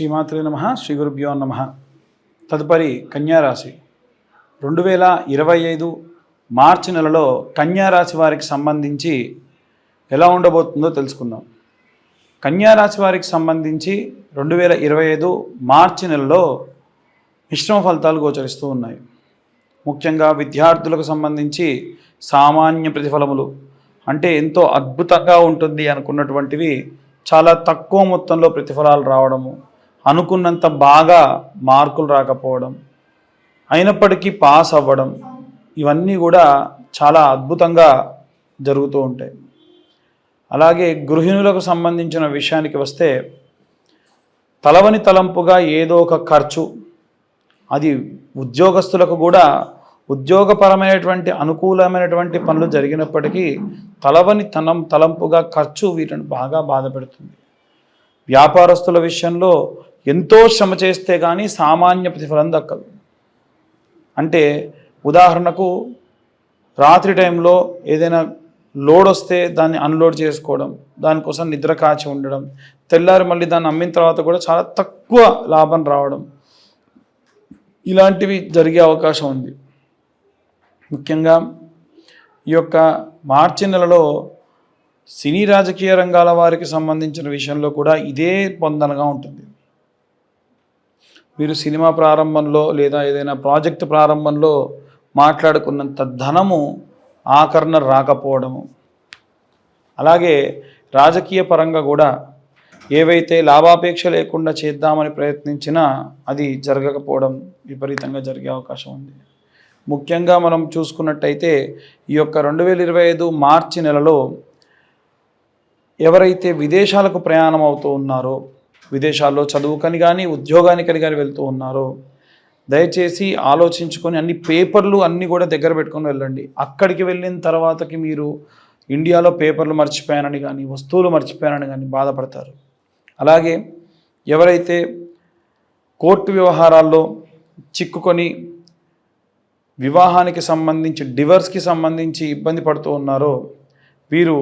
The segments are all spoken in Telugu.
శ్రీమాత్రే నమ శ్రీ గురుభ్యో నమ. తదుపరి కన్యారాశి. రెండు వేల ఇరవై ఐదు మార్చి నెలలో కన్యారాశి వారికి సంబంధించి ఎలా ఉండబోతుందో తెలుసుకుందాం. కన్యారాశి వారికి సంబంధించి రెండు వేల ఇరవై ఐదు మార్చి నెలలో మిశ్రమ ఫలితాలు గోచరిస్తూ ఉన్నాయి. ముఖ్యంగా విద్యార్థులకు సంబంధించి సామాన్య ప్రతిఫలములు అంటే ఎంతో అద్భుతంగా ఉంటుంది అనుకున్నటువంటివి చాలా తక్కువ మొత్తంలో ప్రతిఫలాలు రావడము అనుకున్నంత బాగా మార్కులు రాకపోవడం అయినప్పటికీ పాస్ అవ్వడం ఇవన్నీ కూడా చాలా అద్భుతంగా జరుగుతూ ఉంటాయి. అలాగే గృహిణులకు సంబంధించిన విషయానికి వస్తే తలవని తలంపుగా ఏదో ఒక ఖర్చు అది ఉద్యోగస్తులకు కూడా ఉద్యోగపరమైనటువంటి అనుకూలమైనటువంటి పనులు జరిగినప్పటికీ తలవని తనం తలంపుగా ఖర్చు వీటిని బాగా బాధపెడుతుంది. వ్యాపారస్తుల విషయంలో ఎంతో శ్రమ చేస్తే కానీ సామాన్య ప్రతిఫలం దక్కదు. అంటే ఉదాహరణకు రాత్రి టైంలో ఏదైనా లోడ్ వస్తే దాన్ని అన్లోడ్ చేసుకోవడం దానికోసం నిద్ర కాచి ఉండడం తెల్లారి మళ్ళీ దాన్ని అమ్మిన తర్వాత కూడా చాలా తక్కువ లాభం రావడం ఇలాంటివి జరిగే అవకాశం ఉంది. ముఖ్యంగా ఈ యొక్క మార్చి నెలలో సినీ రాజకీయ రంగాల వారికి సంబంధించిన విషయంలో కూడా ఇదే పొందనగా ఉంటుంది. మీరు సినిమా ప్రారంభంలో లేదా ఏదైనా ప్రాజెక్ట్ ప్రారంభంలో మాట్లాడుకున్నంత ధనము ఆకరణ రాకపోవడము. అలాగే రాజకీయ పరంగా కూడా ఏవైతే లాభాపేక్ష లేకుండా చేద్దామని ప్రయత్నించినా అది జరగకపోవడం విపరీతంగా జరిగే అవకాశం ఉంది. ముఖ్యంగా మనం చూసుకున్నట్టయితే ఈ యొక్క రెండు వేల ఇరవై ఐదు మార్చి నెలలో ఎవరైతే విదేశాలకు ప్రయాణం అవుతూ ఉన్నారో విదేశాల్లో చదువుకని కానీ ఉద్యోగానికని కానీ వెళ్తూ ఉన్నారో దయచేసి ఆలోచించుకొని అన్ని పేపర్లు అన్నీ కూడా దగ్గర పెట్టుకొని వెళ్ళండి. అక్కడికి వెళ్ళిన తర్వాతకి మీరు ఇండియాలో పేపర్లు మర్చిపోయానని కానీ వస్తువులు మర్చిపోయానని కానీ బాధపడతారు. అలాగే ఎవరైతే కోర్టు వ్యవహారాల్లో చిక్కుకొని వివాహానికి సంబంధించి డివర్స్కి సంబంధించి ఇబ్బంది పడుతూ ఉన్నారో వీరు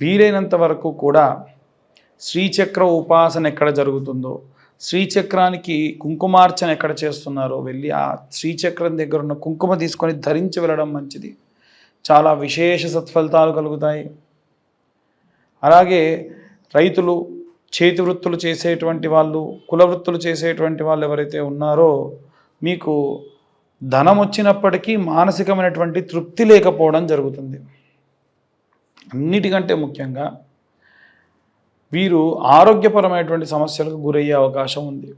వీలైనంత వరకు కూడా శ్రీచక్ర ఉపాసన ఎక్కడ జరుగుతుందో శ్రీచక్రానికి కుంకుమార్చన ఎక్కడ చేస్తున్నారో వెళ్ళి ఆ శ్రీచక్రం దగ్గర ఉన్న కుంకుమ తీసుకొని ధరించి వెళ్ళడం మంచిది. చాలా విశేష సత్ఫలితాలు కలుగుతాయి. అలాగే రైతులు చేతి వృత్తులు చేసేటువంటి వాళ్ళు కుల వృత్తులు చేసేటువంటి వాళ్ళు ఎవరైతే ఉన్నారో మీకు ధనం వచ్చినప్పటికీ మానసికమైనటువంటి తృప్తి లేకపోవడం జరుగుతుంది. అన్నిటికంటే ముఖ్యంగా వీరు ఆరోగ్యపరమైనటువంటి సమస్యలకు గురయ్యే అవకాశం ఉంది.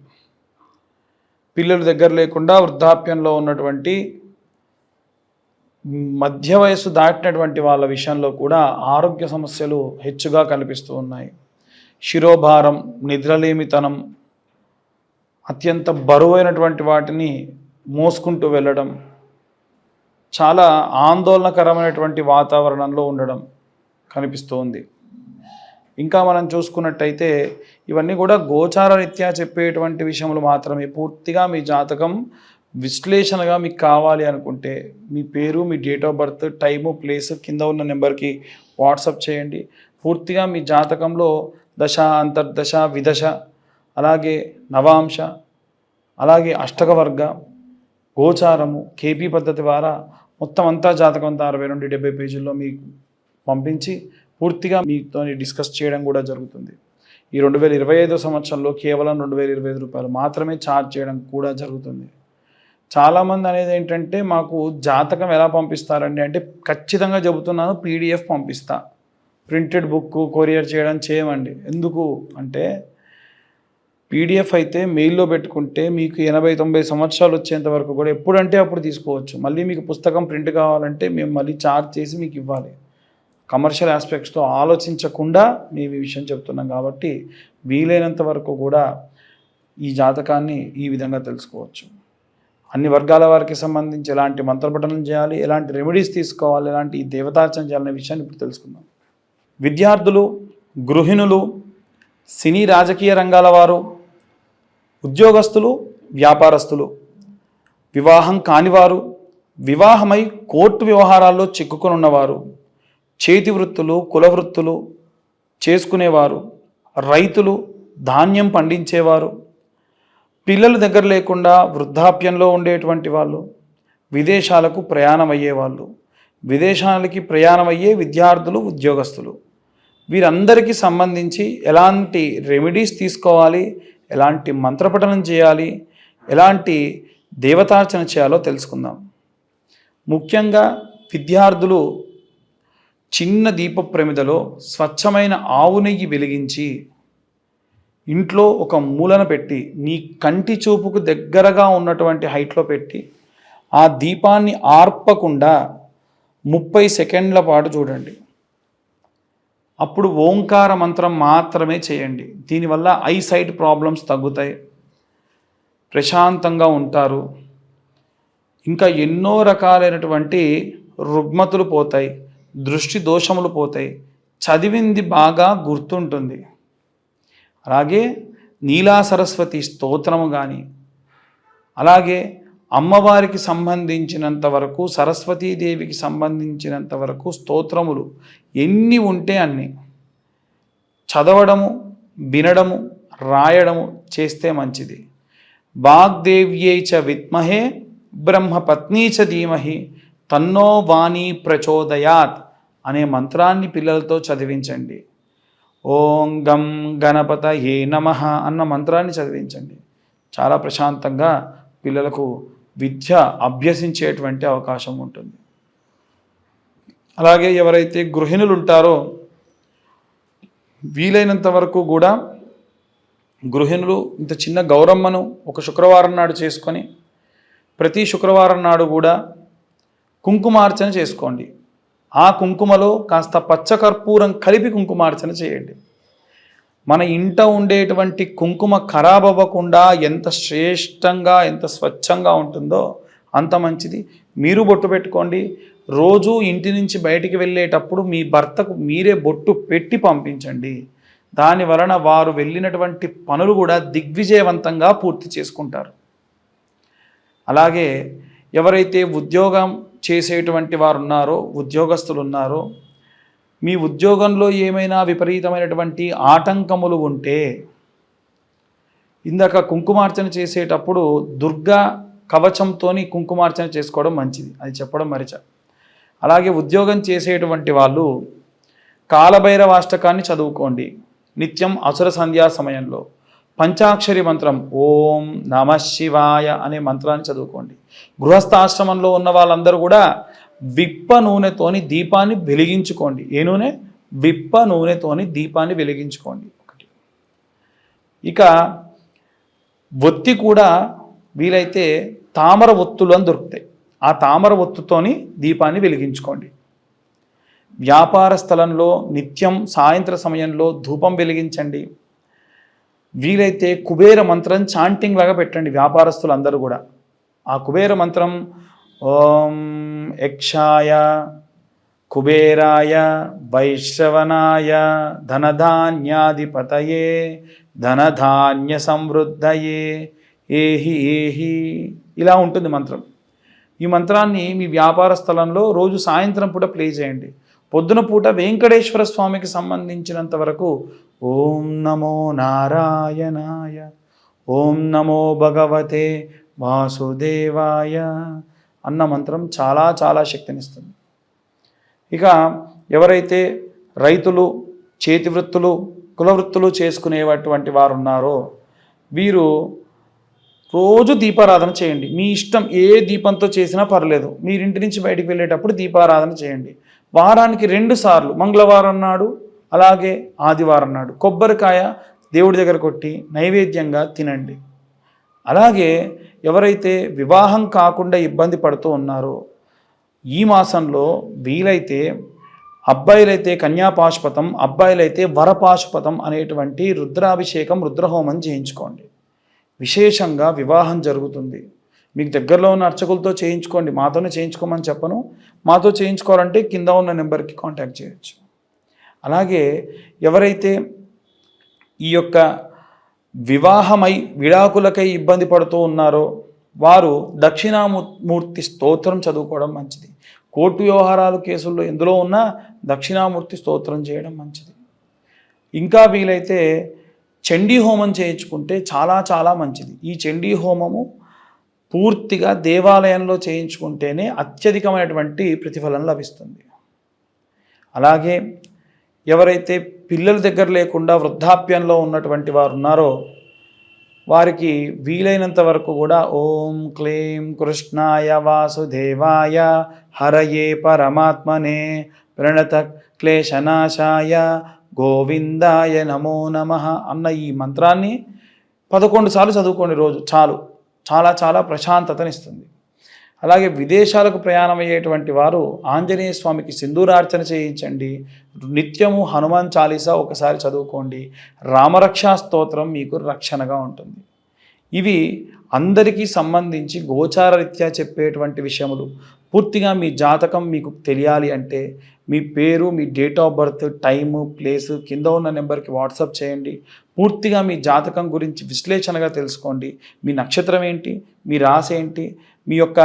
పిల్లలు దగ్గర లేకుండా వృద్ధాప్యంలో ఉన్నటువంటి మధ్య వయస్సు దాటినటువంటి వాళ్ళ విషయంలో కూడా ఆరోగ్య సమస్యలు హెచ్చుగా కనిపిస్తూ ఉన్నాయి. శిరోభారం నిద్రలేమితనం అత్యంత బరువైనటువంటి వాటిని మోసుకుంటూ వెళ్ళడం చాలా ఆందోళనకరమైనటువంటి వాతావరణంలో ఉండడం కనిపిస్తోంది ఇంకా మనం చూసుకున్నట్టయితే ఇవన్నీ కూడా గోచార రీత్యా చెప్పేటువంటి విషయములు మాత్రమే. పూర్తిగా మీ జాతకం విశ్లేషణగా మీకు కావాలి అనుకుంటే మీ పేరు మీ date of birth time place కింద ఉన్న నెంబర్కి వాట్సప్ చేయండి. పూర్తిగా మీ జాతకంలో దశ అంతర్దశ విదశ అలాగే నవాంశ అలాగే అష్టకవర్గ గోచారము కేపీ పద్ధతి ద్వారా మొత్తం అంతా జాతకం అంతా అరవై నుండి డెబ్బై పేజీల్లో మీకు పంపించి పూర్తిగా మీతో డిస్కస్ చేయడం కూడా జరుగుతుంది. ఈ రెండు వేల ఇరవై ఐదో సంవత్సరంలో కేవలం రెండు వేల ఇరవై ఐదు రూపాయలు మాత్రమే ఛార్జ్ చేయడం కూడా జరుగుతుంది. చాలామంది అనేది ఏంటంటే మాకు జాతకం ఎలా పంపిస్తారండి అంటే ఖచ్చితంగా చెబుతున్నాను పీడిఎఫ్ పంపిస్తా. ప్రింటెడ్ బుక్ కొరియర్ చేయడం చేయమండి. ఎందుకు అంటే పీడిఎఫ్ అయితే మెయిల్లో పెట్టుకుంటే మీకు ఎనభై తొంభై సంవత్సరాలు వచ్చేంత వరకు కూడా ఎప్పుడంటే అప్పుడు తీసుకోవచ్చు. మళ్ళీ మీకు పుస్తకం ప్రింట్ కావాలంటే మేము మళ్ళీ ఛార్జ్ చేసి మీకు ఇవ్వాలి. కమర్షియల్ ఆస్పెక్ట్స్తో ఆలోచించకుండా మేము ఈ విషయం చెప్తున్నాం కాబట్టి వీలైనంత వరకు కూడా ఈ జాతకాన్ని ఈ విధంగా తెలుసుకోవచ్చు. అన్ని వర్గాల వారికి సంబంధించి ఎలాంటి మంత్రపఠనం చేయాలి ఎలాంటి రెమెడీస్ తీసుకోవాలి ఎలాంటి దేవతార్చన చేయాలనే విషయాన్ని ఇప్పుడు తెలుసుకుందాం. విద్యార్థులు గృహిణులు సినీ రాజకీయ రంగాల వారు ఉద్యోగస్తులు వ్యాపారస్తులు వివాహం కానివారు వివాహమై కోర్టు వ్యవహారాల్లో చిక్కుకొని ఉన్నవారు చేతి వృత్తులు కుల వృత్తులు చేసుకునేవారు. రైతులు ధాన్యం పండించేవారు. పిల్లలు దగ్గర లేకుండా వృద్ధాప్యంలో ఉండేటువంటి వాళ్ళు విదేశాలకు ప్రయాణం అయ్యేవాళ్ళు విదేశాలకి ప్రయాణం అయ్యే విద్యార్థులు ఉద్యోగస్తులు. వీరందరికీ సంబంధించి ఎలాంటి రెమెడీస్ తీసుకోవాలి ఎలాంటి మంత్రపఠనం చేయాలి ఎలాంటి దేవతార్చన చేయాలో తెలుసుకుందాం. ముఖ్యంగా విద్యార్థులు చిన్న దీప ప్రమిదలో స్వచ్ఛమైన ఆవు నెయ్యి వెలిగించి ఇంట్లో ఒక మూలన పెట్టి నీ కంటి చూపుకు దగ్గరగా ఉన్నటువంటి హైట్లో పెట్టి ఆ దీపాన్ని ఆర్పకుండా ముప్పై సెకండ్ల పాటు చూడండి. అప్పుడు ఓంకార మంత్రం మాత్రమే చేయండి. దీనివల్ల ఐ సైట్ ప్రాబ్లమ్స్ తగ్గుతాయి. ప్రశాంతంగా ఉంటారు. ఇంకా ఎన్నో రకాలైనటువంటి రుగ్మతులు పోతాయి. దృష్టి దోషములు పోతాయి. చదివింది బాగా గుర్తుంటుంది. అలాగే నీలా సరస్వతి స్తోత్రము కానీ అలాగే అమ్మవారికి సంబంధించినంత వరకు సరస్వతీదేవికి సంబంధించినంత వరకు స్తోత్రములు ఎన్ని ఉంటే అన్ని. చదవడము వినడము రాయడము చేస్తే మంచిది. వాగ్దేవ్యై చ విద్మహే బ్రహ్మపత్నీ చ ధీమహి తన్నో వాణి ప్రచోదయాత్ అనే మంత్రాన్ని పిల్లలతో చదివించండి. ఓం గం గణపత ఏ నమ అన్న మంత్రాన్ని చదివించండి. చాలా ప్రశాంతంగా పిల్లలకు విద్య అభ్యసించేటువంటి అవకాశం ఉంటుంది. అలాగే ఎవరైతే గృహిణులు ఉంటారో వీలైనంత వరకు కూడా గృహిణులు ఇంత చిన్న గౌరమ్మను ఒక శుక్రవారం నాడు చేసుకొని ప్రతి శుక్రవారం నాడు కూడా కుంకుమార్చన చేసుకోండి. ఆ కుంకుమలో కాస్త పచ్చకర్పూరం కలిపి కుంకుమార్చన చేయండి. మన ఇంట ఉండేటువంటి కుంకుమ ఖరాబ్ అవ్వకుండా ఎంత శ్రేష్టంగా ఎంత స్వచ్ఛంగా ఉంటుందో అంత మంచిది. మీరు బొట్టు పెట్టుకోండి. రోజు ఇంటి నుంచి బయటికి వెళ్ళేటప్పుడు మీ భర్తకు మీరే బొట్టు పెట్టి పంపించండి. దాని వలన వారు వెళ్ళినటువంటి పనులు కూడా దిగ్విజయవంతంగా పూర్తి చేసుకుంటారు. అలాగే ఎవరైతే ఉద్యోగం చేసేటువంటి వారు ఉన్నారో ఉద్యోగస్తులు ఉన్నారో మీ ఉద్యోగంలో ఏమైనా విపరీతమైనటువంటి ఆటంకములు ఉంటే ఇందాక కుంకుమార్చన చేసేటప్పుడు దుర్గా కవచంతో కుంకుమార్చన చేసుకోవడం మంచిది. అది చెప్పడం మరిచ. అలాగే ఉద్యోగం చేసేటువంటి వాళ్ళు కాలభైరవాష్టకాన్ని చదువుకోండి. నిత్యం అసుర సంధ్యా సమయంలో. పంచాక్షరి మంత్రం ఓం నమ శివాయ అనే మంత్రాన్ని చదువుకోండి. గృహస్థాశ్రమంలో ఉన్న వాళ్ళందరూ కూడా విప్ప నూనెతోని దీపాన్ని వెలిగించుకోండి. ఏ నూనె? విప్ప నూనెతోని దీపాన్ని వెలిగించుకోండి. ఒకటి. ఇక ఒత్తి కూడా వీలైతే తామర ఒత్తులు అని దొరుకుతాయి. ఆ తామర ఒత్తుతోని దీపాన్ని వెలిగించుకోండి. వ్యాపార స్థలంలో నిత్యం సాయంత్ర సమయంలో ధూపం వెలిగించండి. వీలైతే కుబేర మంత్రం చాంటింగ్ లాగా పెట్టండి వ్యాపారస్తులందరూ కూడా. ఆ కుబేర మంత్రం ఓం యక్షాయ కుబేరాయ వైశ్రవణాయ ధనధాన్యాధిపతయే ధనధాన్య సమృద్ధయే ఏహి ఏహి ఇలా ఉంటుంది మంత్రం. ఈ మంత్రాన్ని మీ వ్యాపార స్థలంలో రోజు సాయంత్రం పూట ప్లే చేయండి. పొద్దున పూట వెంకటేశ్వర స్వామికి సంబంధించినంత వరకు ఓం నమో నారాయణాయ ఓం నమో భగవతే వాసుదేవాయ అన్న మంత్రం చాలా చాలా శక్తినిస్తుంది. ఇక ఎవరైతే రైతులు చేతి వృత్తులు కుల వృత్తులు చేసుకునేటువంటి వారు ఉన్నారో వీరు రోజు దీపారాధన చేయండి. మీ ఇష్టం ఏ దీపంతో చేసినా పర్లేదు. మీరింటి నుంచి బయటికి వెళ్ళేటప్పుడు దీపారాధన చేయండి. వారానికి రెండు సార్లు. మంగళవారం నాడు అలాగే ఆదివారం నాడు కొబ్బరికాయ దేవుడి దగ్గర కొట్టి నైవేద్యంగా తినండి. అలాగే ఎవరైతే వివాహం కాకుండా ఇబ్బంది పడుతూ ఉన్నారో ఈ మాసంలో వీలైతే అబ్బాయిలైతే కన్యాపాశుపతం అబ్బాయిలైతే వరపాశుపతం అనేటువంటి రుద్రాభిషేకం రుద్రహోమం చేయించుకోండి. విశేషంగా వివాహం జరుగుతుంది. మీకు దగ్గరలో ఉన్న అర్చకులతో చేయించుకోండి. మాతోనే చేయించుకోమని చెప్పను. మాతో చేయించుకోవాలంటే కింద ఉన్న నెంబర్కి కాంటాక్ట్ చేయొచ్చు. అలాగే ఎవరైతే ఈ యొక్క వివాహమై విడాకులకై ఇబ్బంది పడుతూ ఉన్నారో వారు దక్షిణామూర్తి స్తోత్రం చదువుకోవడం మంచిది. కోర్టు వ్యవహారాలు కేసుల్లో ఎందులో ఉన్నా దక్షిణామూర్తి స్తోత్రం చేయడం మంచిది. ఇంకా వీలైతే చండీ హోమం చేయించుకుంటే చాలా చాలా మంచిది. ఈ చండీ హోమము పూర్తిగా దేవాలయంలో చేయించుకుంటేనే అత్యధికమైనటువంటి ప్రతిఫలం లభిస్తుంది. అలాగే ఎవరైతే పిల్లల దగ్గర లేకుండా వృద్ధాప్యంలో ఉన్నటువంటి వారు ఉన్నారో వారికి వీలైనంత వరకు కూడా ఓం క్లీం కృష్ణాయ వాసుదేవాయ హరయే పరమాత్మనే ప్రణత క్లేశనాశాయ గోవిందాయ నమో నమ అన్న ఈ మంత్రాన్ని పదకొండు సార్లు చదువుకోండి రోజు. చాలు. చాలా చాలా ప్రశాంతతనిస్తుంది. అలాగే విదేశాలకు ప్రయాణం అయ్యేటువంటి వారు ఆంజనేయ స్వామికి సింధూరార్చన చేయించండి. నిత్యము హనుమాన్ చాలీసా ఒకసారి చదువుకోండి. రామరక్షా స్తోత్రం మీకు రక్షణగా ఉంటుంది. ఇవి అందరికీ సంబంధించి గోచారరీత్యా చెప్పేటువంటి విషయములు. పూర్తిగా మీ జాతకం మీకు తెలియాలి అంటే మీ పేరు మీ date of birth time place కింద ఉన్న నెంబర్కి వాట్సాప్ చేయండి. పూర్తిగా మీ జాతకం గురించి విశ్లేషణగా తెలుసుకోండి. మీ నక్షత్రం ఏంటి? మీ రాశి ఏంటి? మీ యొక్క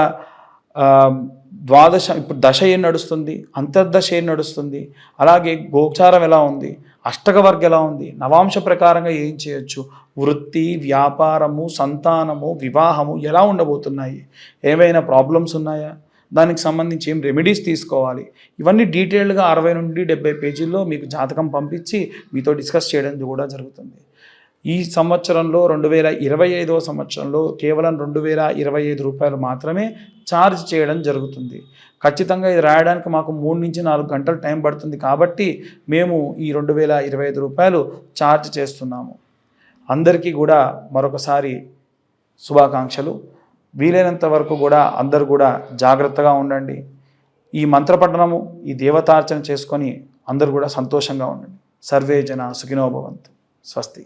ద్వాదశ ఇప్పుడు దశ ఏం నడుస్తుంది? అంతర్దశ ఏం నడుస్తుంది? అలాగే గోచారం ఎలా ఉంది? అష్టకవర్గ ఎలా ఉంది? నవాంశ ప్రకారంగా ఏం చేయొచ్చు? వృత్తి వ్యాపారము సంతానము వివాహము ఎలా ఉండబోతున్నాయి? ఏమైనా ప్రాబ్లమ్స్ ఉన్నాయా? దానికి సంబంధించి ఏం రెమెడీస్ తీసుకోవాలి? ఇవన్నీ డీటెయిల్డ్గా అరవై నుండి డెబ్బై పేజీల్లో మీకు జాతకం పంపించి మీతో డిస్కస్ చేయడం కూడా జరుగుతుంది. ఈ సంవత్సరంలో రెండు వేల ఇరవై ఐదవ సంవత్సరంలో కేవలం రెండు వేల ఇరవై ఐదు రూపాయలు మాత్రమే ఛార్జ్ చేయడం జరుగుతుంది. ఖచ్చితంగా ఇది రాయడానికి మాకు మూడు నుంచి నాలుగు గంటలు టైం పడుతుంది కాబట్టి మేము ఈ రెండు వేల ఇరవై ఐదు రూపాయలు ఛార్జ్ చేస్తున్నాము. అందరికీ కూడా మరొకసారి శుభాకాంక్షలు. వీలైనంత వరకు కూడా అందరూ కూడా జాగ్రత్తగా ఉండండి. ఈ మంత్రపఠనము ఈ దేవతార్చన చేసుకొని అందరూ కూడా సంతోషంగా ఉండండి. సర్వే జన సుఖినోభవంతు స్వస్తి.